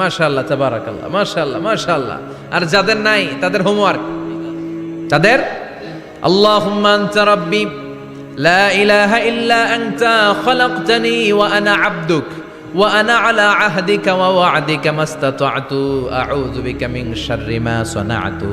মাশাআল্লাহ, তাবারাকাল্লাহ মাশাল্লাহ মাশাল্লাহ আর যাদের নাই, তাদের হোমওয়ার্ক তাদের আল্লাহুম্মা আনতা রাব্বি, লা ইলাহা ইল্লা আনতা, খলাকতানি ওয়া আনা আবদুক, ওয়া আনা আলা আহদিকা ওয়া ওয়া'দিকা মাস্তাতা'তু, আউযু বিকা মিন শাররি মা সানা'তু।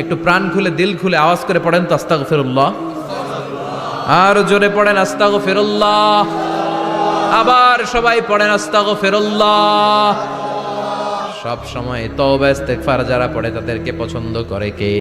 একটু প্রাণ খুলে, দিল খুলে আওয়াজ করে পড়েন তো আস্তাগ ফেরুল্লাহ আর জোরে পড়েন আস্তাগ ফেরুল্লাহ আবার সবাই পড়েন আস্তাগ ফেরুল্লাহ সব সময় তওবা, ইস্তেগফার যারা পড়ে তাদেরকে পছন্দ করে কে?